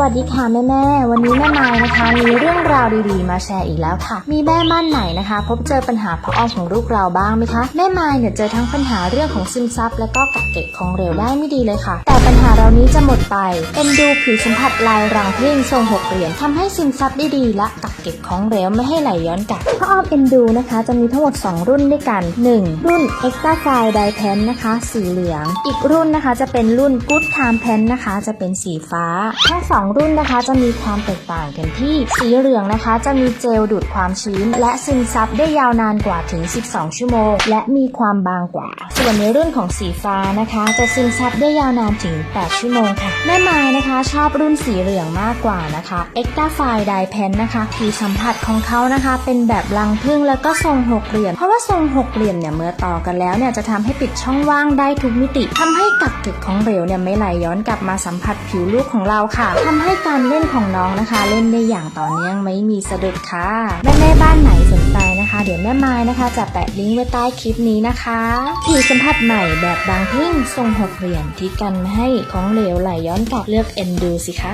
วัสดีค่ะแม่แม่วันนี้แม่ไม้นะคะมีเรื่องราวดีๆ มาแชร์อีกแล้วค่ะ มีแม่บ้านไหนนะคะ พบเจอปัญหาพระอ้อมของลูกเราบ้างไหมคะแม่ไม้เนี่ยเจอทั้งปัญหาเรื่องของซึมซับและก็กักเก็บของเหลวได้ไม่ดีเลยค่ะ แต่ปัญหาเรานี้จะหมดไปเอ็นดูผิวสัมผัสลายรังพึ่งทรงหกเหรียญทำให้ซึมซับได้ดีและกักเก็บของเหลวไม่ให้ไหลย้อนกลับพระอ้อมเอ็นดูนะคะ จะมีทั้งหมด 2 รุ่นด้วยกัน 1. รุ่น Extra f i Dye Pen นะคะ สีเหลือง อีกรุ่นนะคะจะเป็นรุ่น Good Time Pen นะคะ จะเป็นสีฟ้าทั้งสองรุ่นนะคะ จะมีความแตกต่างกันที่ สีเหลืองนะคะ จะมีเจลดูดความชื้น และซึมซับได้ยาวนานกว่าถึง 12 ชั่วโมง และมีความบางกว่า ส่วนในรุ่นของสีฟ้านะคะ จะซึมซับได้ยาวนานถึง 8 ชั่วโมงค่ะแม่ไม้นะคะชอบรุ่นสีเหลืองมากกว่านะคะ Extra f i Dye Pen นะคะผิวสัมผัสของเขานะคะ เป็นแบบรังผึ้งแล้วก็ทรงหกเหลี่ยม เพราะว่าทรงหกเหลี่ยมเนี่ยเมื่อต่อกันแล้วเนี่ยจะทำให้ปิดช่องว่างได้ทุกมิติทำให้กักเก็บของเหลวเนี่ยไม่ไหลย้อนกลับมาสัมผัสผิวลูกของเราค่ะททำให้การเล่นของน้องนะคะ เล่นได้อย่างต่อเนื่องไม่มีสะดุดค่ะแม่แม่บ้านไหนสนใจนะคะ เดี๋ยวแม่ไม้นะคะจะแปะลิงก์ไว้ใต้คลิปนี้นะคะผีสัมผัสใหม่แบบบางทิ้งทรงหกเหลี่ยมที่กันไม่ให้ของเหลวไหลย้อนกลับเลือกเอ็นดูสิคะ